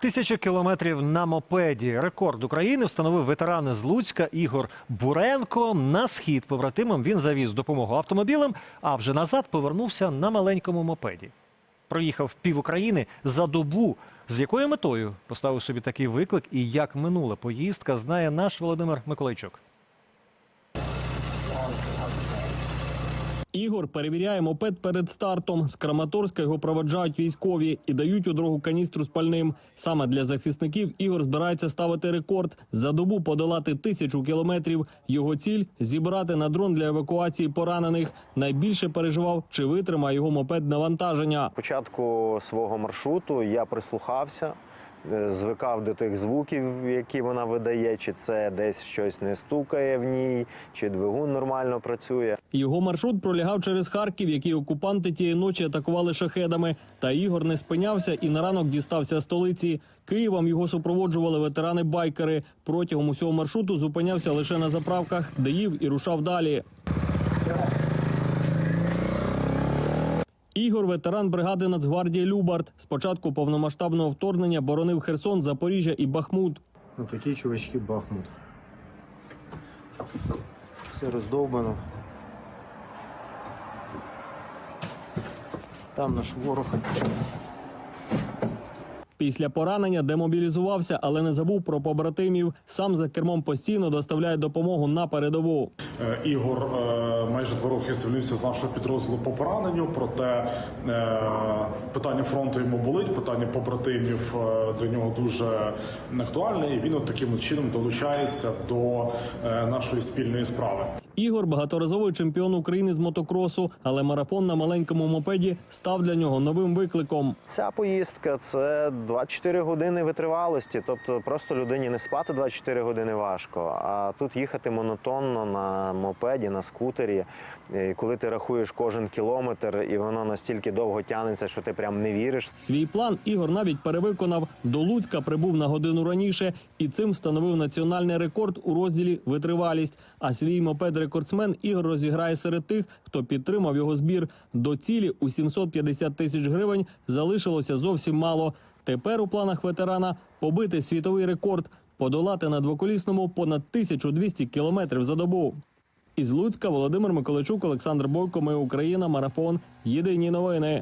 Тисяча кілометрів на мопеді. Рекорд України встановив ветеран з Луцька Ігор Буренко. На схід побратимам він завіз допомогу автомобілем, а вже назад повернувся на маленькому мопеді. Проїхав пів України за добу. З якою метою поставив собі такий виклик і як минула поїздка, знає наш Володимир Миколайчук. Ігор перевіряє мопед перед стартом. З Краматорська його проведжають військові і дають у дорогу каністру з пальним. Саме для захисників Ігор збирається ставити рекорд за добу подолати тисячу кілометрів. Його ціль зібрати на дрон для евакуації поранених. Найбільше переживав, чи витримає його мопед навантаження. початку свого маршруту я прислухався, звикав до тих звуків, які вона видає, чи це десь щось не стукає в ній, чи двигун нормально працює. Його маршрут пролягав через Харків, який окупанти тієї ночі атакували шахедами. Та Ігор не спинявся і на ранок дістався столиці. Києвом його супроводжували ветерани-байкери. Протягом усього маршруту зупинявся лише на заправках, де їв і рушав далі. Ігор, ветеран бригади Нацгвардії Любард. З початку повномасштабного вторгнення боронив Херсон, Запоріжжя і Бахмут. Ну такі чувачки Бахмут. Все роздовбано. Там наш ворог. Після поранення демобілізувався, але не забув про побратимів. Сам за кермом постійно доставляє допомогу на передову. Е, Ігор е, майже два роки звільнився з нашого підрозділу по пораненню. Проте е, питання фронту йому болить, питання побратимів для нього дуже актуальне, і він от таким чином долучається до нашої спільної справи. Ігор багаторазовий чемпіон України з мотокросу, але марафон на маленькому мопеді став для нього новим викликом. Ця поїздка це 24 години витривалості. Тобто просто людині не спати 24 години важко, а тут їхати монотонно на мопеді, на скутері. І коли ти рахуєш кожен кілометр, і воно настільки довго тягнеться, що ти прям не віриш. Свій план Ігор навіть перевиконав. До Луцька прибув на годину раніше і цим встановив національний рекорд у розділі витривалість. А свій мопед-рекордсмен Ігор розіграє серед тих, хто підтримав його збір. До цілі у 750 тисяч гривень залишилося зовсім мало. Тепер у планах ветерана побити світовий рекорд, подолати на двоколісному понад 1200 кілометрів за добу. Із Луцька Володимир Миколайчук, Олександр Бойко. Ми Україна. Марафон. Єдині новини.